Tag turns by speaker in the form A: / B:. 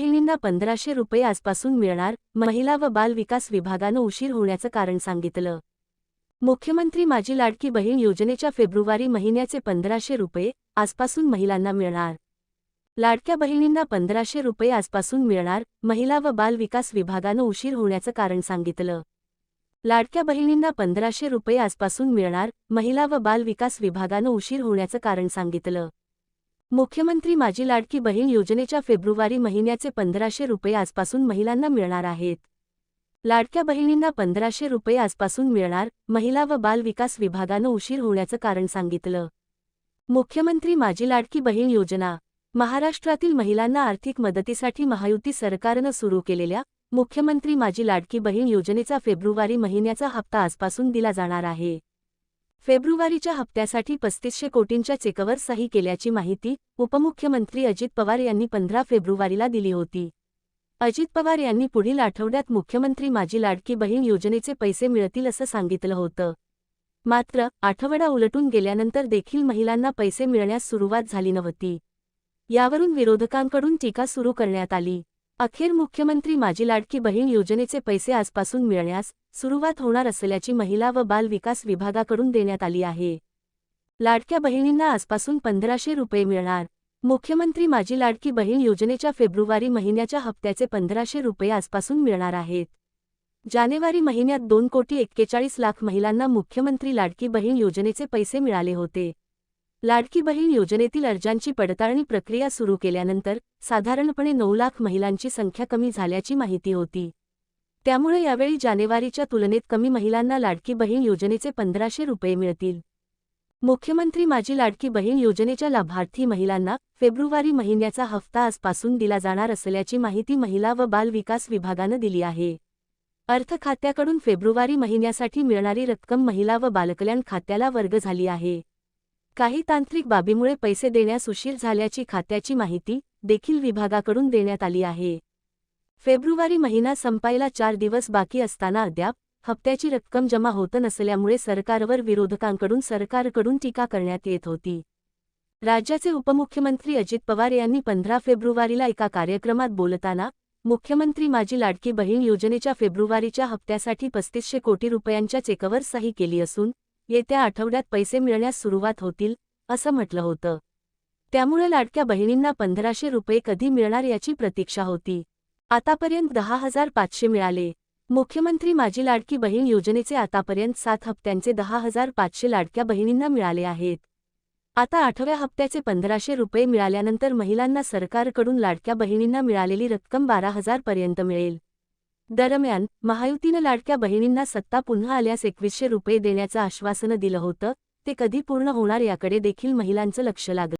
A: बहिणींना पंधराशे रुपये आजपासून मिळणार. महिला व बाल विकास विभागानं उशीर होण्याचं कारण सांगितलं. मुख्यमंत्री माझी लाडकी बहीण योजनेच्या फेब्रुवारी महिन्याचे पंधराशे रुपये आजपासून महिलांना मिळणार. लाडक्या बहिणींना पंधराशे रुपये आजपासून मिळणार. महिला व बाल विकास विभागानं उशीर होण्याचं कारण सांगितलं. लाडक्या बहिणींना पंधराशे रुपये आजपासून मिळणार. महिला व बाल विकास विभागानं उशीर होण्याचं कारण सांगितलं. मुख्यमंत्री माझी लाडकी बहीण योजनेच्या फेब्रुवारी महिन्याचे पंधराशे रुपये आजपासून महिलांना मिळणार आहेत. लाडक्या बहिणींना पंधराशे रुपये आजपासून मिळणार महिला व बाल विकास विभागानं उशीर होण्याचं कारण सांगितलं. मुख्यमंत्री माझी लाडकी बहीण योजना महाराष्ट्रातील महिलांना आर्थिक मदतीसाठी महायुती सरकारनं सुरू केलेल्या मुख्यमंत्री माझी लाडकी बहीण योजनेचा फेब्रुवारी महिन्याचा हप्ता आजपासून दिला जाणार आहे. फेब्रुवारीच्या हप्त्यासाठी पस्तीसशे कोटींच्या चेकवर सही केल्याची माहिती उपमुख्यमंत्री अजित पवार यांनी पंधरा फेब्रुवारीला दिली होती. अजित पवार यांनी पुढील आठवड्यात मुख्यमंत्री माझी लाडकी बहीण योजनेचे पैसे मिळतील असं सांगितलं होतं. मात्र आठवडा उलटून गेल्यानंतर देखील महिलांना पैसे मिळण्यास सुरुवात झाली नव्हती. यावरून विरोधकांकडून टीका सुरू करण्यात आली. अखेर मुख्यमंत्री माझी लाडकी बहीण योजनेचे पैसे आजपासून मिळण्यास सुरुवात होणार असल्याची महिला व बाल विकास विभागाकडून देण्यात आली आहे. लाडक्या बहिणींना आजपासून पंधराशे रुपये मिळणार. मुख्यमंत्री माझी लाडकी बहीण योजनेच्या फेब्रुवारी महिन्याच्या हप्त्याचे पंधराशे रुपये आजपासून मिळणार आहेत. जानेवारी महिन्यात दोन कोटी एक्केचाळीस लाख महिलांना मुख्यमंत्री लाडकी बहीण योजनेचे पैसे मिळाले होते. लाडकी बहीण योजनेतील अर्जांची पडताळणी प्रक्रिया सुरू केल्यानंतर साधारणपणे नऊ लाख महिलांची संख्या कमी झाल्याची माहिती होती. त्यामुळे यावेळी जानेवारीच्या तुलनेत कमी महिलांना लाडकी बहीण योजनेचे पंधराशे रुपये मिळतील. मुख्यमंत्री माझी लाडकी बहीण योजनेच्या लाभार्थी महिलांना फेब्रुवारी महिन्याचा हफ्ता आजपासून दिला जाणार असल्याची माहिती महिला व बाल विकास विभागानं दिली आहे. अर्थ खात्याकडून फेब्रुवारी महिन्यासाठी मिळणारी रक्कम महिला व बालकल्याण खात्याला वर्ग झाली आहे. काही तांत्रिक बाबीमुळे पैसे देण्यास उशीर झाल्याची खात्याची माहिती देखील विभागाकडून देण्यात आली आहे. फेब्रुवारी महिना संपायला चार दिवस बाकी असताना अद्याप हप्त्याची रक्कम जमा होत नसल्यामुळे सरकारवर विरोधकांकडून सरकारकडून टीका करण्यात येत होती. राज्याचे उपमुख्यमंत्री अजित पवार यांनी पंधरा फेब्रुवारीला एका कार्यक्रमात बोलताना मुख्यमंत्री माझी लाडकी बहीण योजनेच्या फेब्रुवारीच्या हप्त्यासाठी पस्तीसशे कोटी रुपयांच्या चेकवर सही केली असून येत्या आठवड्यात पैसे मिळण्यास सुरुवात होतील असं म्हटलं होतं. त्यामुळे लाडक्या बहिणींना पंधराशे रुपये कधी मिळणार याची प्रतीक्षा होती. आतापर्यंत दहा हजार पाचशे मिळाले. मुख्यमंत्री माझी लाडकी बहीण योजनेचे आतापर्यंत सात हप्त्यांचे दहा हजार पाचशे लाडक्या बहिणींना मिळाले आहेत. आता आठव्या हप्त्याचे पंधराशे रुपये मिळाल्यानंतर महिलांना सरकारकडून लाडक्या बहिणींना मिळालेली रक्कम बारा हजार पर्यंत मिळेल. दरम्यान महायुतीनं लाडक्या बहिणींना सत्ता पुन्हा आल्यास एकवीसशे रुपये देण्याचं आश्वासनं दिलं होतं ते कधी पूर्ण होणार याकडे देखील महिलांचं लक्ष लागलं.